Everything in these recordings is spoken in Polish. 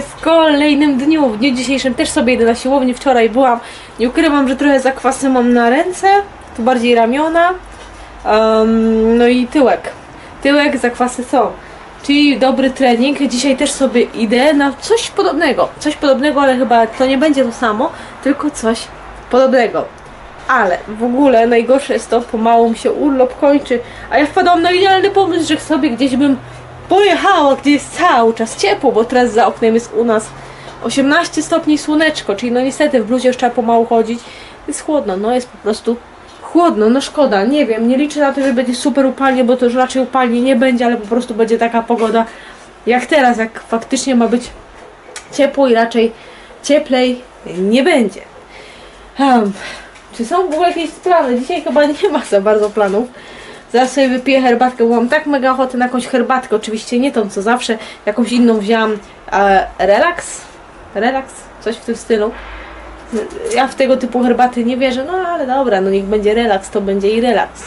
W kolejnym dniu, w dniu dzisiejszym też sobie idę na siłownię, wczoraj byłam, nie ukrywam, że trochę zakwasy mam na ręce, tu bardziej ramiona, Em, no i tyłek. Tyłek, zakwasy są. Czyli dobry trening. Dzisiaj też sobie idę na coś podobnego. Coś podobnego, ale chyba to nie będzie to samo, tylko coś podobnego. Ale w ogóle najgorsze jest to, pomału mi się urlop kończy, a ja wpadłam na idealny pomysł, że sobie gdzieś bym pojechała, gdzie jest cały czas ciepło, bo teraz za oknem jest u nas 18 stopni słoneczko, czyli no niestety w bluzie już trzeba pomału chodzić. Jest chłodno, no jest po prostu chłodno, no szkoda, nie wiem, nie liczę na to, że będzie super upalnie, bo to już raczej upalnie nie będzie, ale po prostu będzie taka pogoda jak teraz, jak faktycznie ma być ciepło i raczej cieplej nie będzie. Hmm. Czy są w ogóle jakieś plany? Dzisiaj chyba nie ma za bardzo planów. Zaraz sobie wypiję herbatkę, bo mam tak mega ochotę na jakąś herbatkę. Oczywiście nie tą co zawsze, jakąś inną wzięłam. E, relax? Relax? Coś w tym stylu. Ja w tego typu herbaty nie wierzę, no ale dobra, no niech będzie relaks, to będzie i relaks.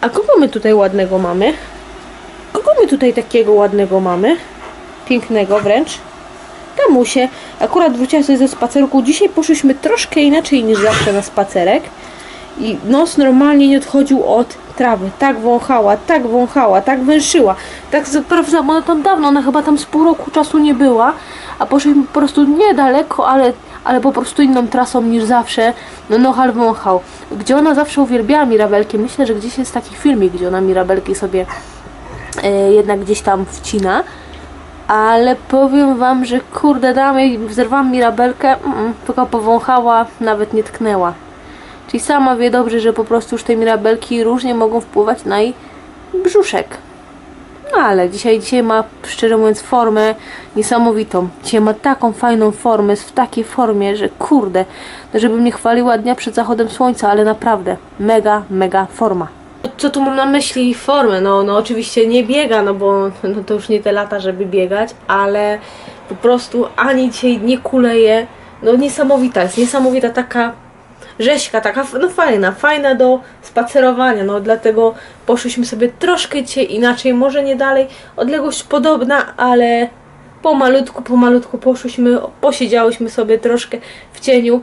A kogo my tutaj ładnego mamy? Kogo my tutaj takiego ładnego mamy? Pięknego wręcz. Tamusie. Akurat wróciłam sobie ze spacerku. Dzisiaj poszliśmy troszkę inaczej niż zawsze na spacerek. I nos normalnie nie odchodził od trawy. Tak wąchała, tak wąchała, tak węszyła. Tak sprawdza, bo ona tam dawno, ona chyba tam z pół roku czasu nie była. A poszliśmy po prostu niedaleko, ale, ale po prostu inną trasą niż zawsze. No nohal wąchał. Gdzie ona zawsze uwielbiała mirabelki. Myślę, że gdzieś jest taki filmik, gdzie ona mirabelki sobie e, jednak gdzieś tam wcina. Ale powiem wam, że kurde damy zerwałam mirabelkę, mm, tylko powąchała, nawet nie tknęła. Czyli sama wie dobrze, że po prostu już te mirabelki różnie mogą wpływać na jej brzuszek. No ale dzisiaj, dzisiaj ma, szczerze mówiąc, formę niesamowitą. Dzisiaj ma taką fajną formę, jest w takiej formie, że kurde, no żebym nie chwaliła dnia przed zachodem słońca, ale naprawdę mega, mega forma. Co tu mam na myśli formę? No, no oczywiście nie biega, no bo no to już nie te lata, żeby biegać, ale po prostu ani dzisiaj nie kuleje. No niesamowita jest, niesamowita taka rzeźka, taka no fajna, fajna do spacerowania, no dlatego poszliśmy sobie troszkę dzisiaj inaczej, może nie dalej, odległość podobna, ale pomalutku, pomalutku poszliśmy, posiedziałyśmy sobie troszkę w cieniu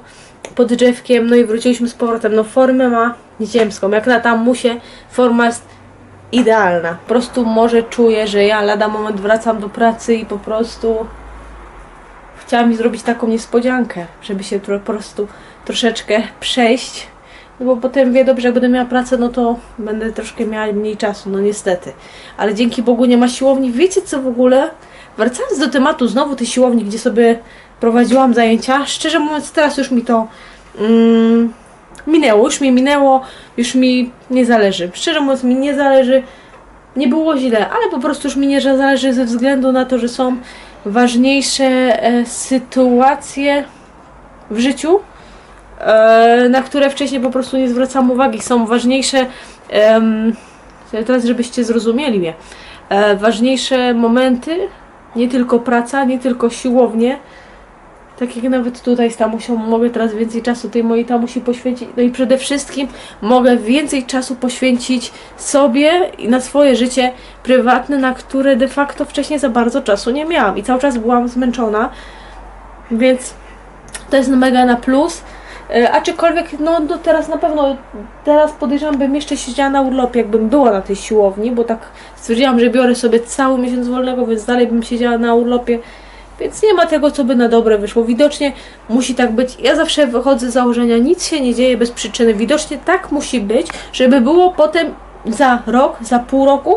pod drzewkiem, no i wróciliśmy z powrotem. No formę ma ziemską, jak na tamusie forma jest idealna. Po prostu może czuję, że ja lada moment wracam do pracy i po prostu chciałam mi zrobić taką niespodziankę, żeby się po prostu troszeczkę przejść. No bo potem wie dobrze, jak będę miała pracę, no to będę troszkę miała mniej czasu, no niestety. Ale dzięki Bogu nie ma siłowni. Wiecie co w ogóle? Wracając do tematu znowu tej siłowni, gdzie sobie prowadziłam zajęcia, szczerze mówiąc teraz już mi to mm, minęło, już mi minęło, już mi nie zależy. Szczerze mówiąc mi nie zależy, nie było źle, ale po prostu już mi nie zależy ze względu na to, że są ważniejsze e, sytuacje w życiu, e, na które wcześniej po prostu nie zwracam uwagi. Są ważniejsze, teraz żebyście zrozumieli mnie, e, ważniejsze momenty, nie tylko praca, nie tylko siłownie, tak jak nawet tutaj z tamusią mogę teraz więcej czasu tej mojej tamusi poświęcić. No i przede wszystkim mogę więcej czasu poświęcić sobie i na swoje życie prywatne, na które de facto wcześniej za bardzo czasu nie miałam. I cały czas byłam zmęczona, więc to jest mega na plus. E, Aczkolwiek, no, no teraz na pewno, teraz podejrzewam, bym jeszcze siedziała na urlopie, jakbym była na tej siłowni, bo tak stwierdziłam, że biorę sobie cały miesiąc wolnego, więc dalej bym siedziała na urlopie. Więc nie ma tego, co by na dobre wyszło. Widocznie musi tak być. Ja zawsze wychodzę z założenia, nic się nie dzieje bez przyczyny. Widocznie tak musi być, żeby było potem za rok, za pół roku,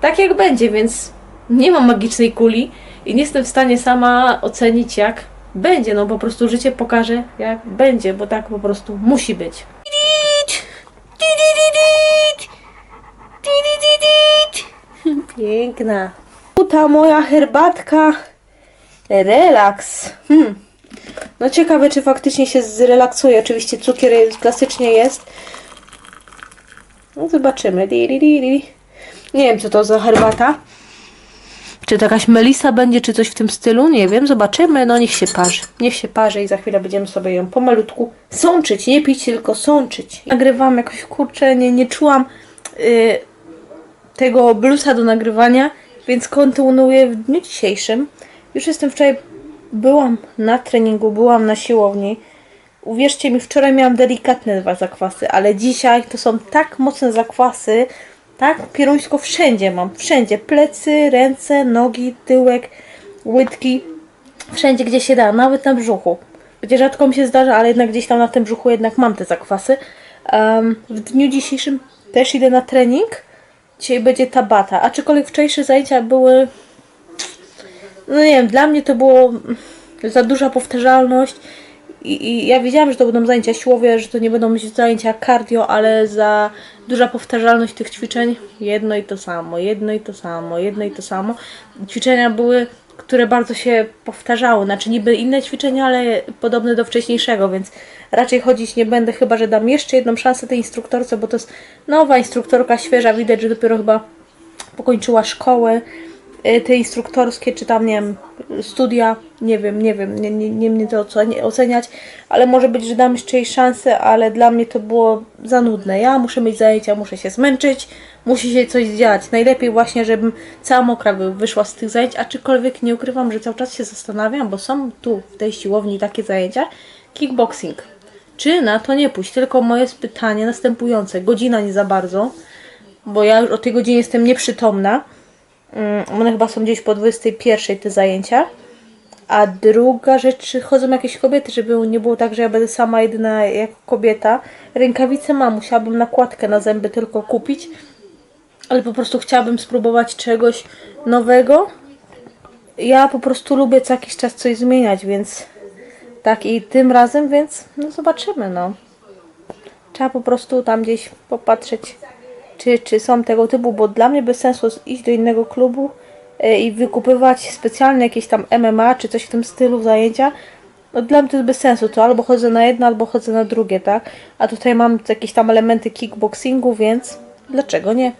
tak jak będzie, więc nie mam magicznej kuli i nie jestem w stanie sama ocenić, jak będzie. No po prostu życie pokaże, jak będzie, bo tak po prostu musi być. Piękna. Ta moja herbatka. Relaks. Hmm. No ciekawe, czy faktycznie się zrelaksuje. Oczywiście cukier klasycznie jest. No zobaczymy. Nie wiem, co to za herbata. Czy to jakaś melisa będzie, czy coś w tym stylu? Nie wiem, zobaczymy. No niech się parzy. Niech się parzy i za chwilę będziemy sobie ją pomalutku sączyć. Nie pić, tylko sączyć. Nagrywam jakoś, kurczę, nie, nie czułam y, tego bluesa do nagrywania. więc kontynuuję w dniu dzisiejszym. Już jestem wczoraj, byłam na treningu, byłam na siłowni. Uwierzcie mi, wczoraj miałam delikatne dwa zakwasy, ale dzisiaj to są tak mocne zakwasy, tak pieruńsko wszędzie mam, wszędzie, plecy, ręce, nogi, tyłek, łydki, wszędzie gdzie się da, nawet na brzuchu. Gdzie rzadko mi się zdarza, ale jednak gdzieś tam na tym brzuchu jednak mam te zakwasy. Em, w dniu dzisiejszym też idę na trening. Dzisiaj będzie tabata, aczkolwiek wczorajsze zajęcia były no nie wiem, dla mnie to było za duża powtarzalność i, i ja wiedziałam, że to będą zajęcia siłowe, że to nie będą być zajęcia cardio, ale za duża powtarzalność tych ćwiczeń, jedno i to samo, jedno i to samo, jedno i to samo. Ćwiczenia były, które bardzo się powtarzały, znaczy niby inne ćwiczenia, ale podobne do wcześniejszego, więc raczej chodzić nie będę, chyba że dam jeszcze jedną szansę tej instruktorce, bo to jest nowa instruktorka, świeża, widać, że dopiero chyba pokończyła szkołę te instruktorskie, czy tam, nie wiem, studia, nie wiem, nie wiem, nie, nie, nie mnie to oceni- oceniać, ale może być, że dam jeszcze jej szansę, ale dla mnie to było za nudne. Ja muszę mieć zajęcia, muszę się zmęczyć, musi się coś dziać. Najlepiej właśnie, żebym cała mokra wy- wyszła z tych zajęć, aczkolwiek nie ukrywam, że cały czas się zastanawiam, bo są tu w tej siłowni takie zajęcia, kickboxing. Czy na to nie pójść? Tylko moje pytanie następujące. Godzina nie za bardzo, bo ja już o tej godzinie jestem nieprzytomna. Mm, One chyba są gdzieś po 21 te zajęcia. A druga rzecz, czy chodzą jakieś kobiety, żeby nie było tak, że ja będę sama jedyna jako kobieta. Rękawice mam, musiałabym nakładkę na zęby tylko kupić. Ale po prostu chciałabym spróbować czegoś nowego. Ja po prostu lubię co jakiś czas coś zmieniać, więc tak i tym razem, więc no zobaczymy, no. Trzeba po prostu tam gdzieś popatrzeć, czy, czy są tego typu, bo dla mnie bez sensu iść do innego klubu e, i wykupywać specjalne jakieś tam MMA, czy coś w tym stylu zajęcia. No dla mnie to jest bez sensu, to albo chodzę na jedno, albo chodzę na drugie, tak? A tutaj mam jakieś tam elementy kickboxingu, więc dlaczego nie?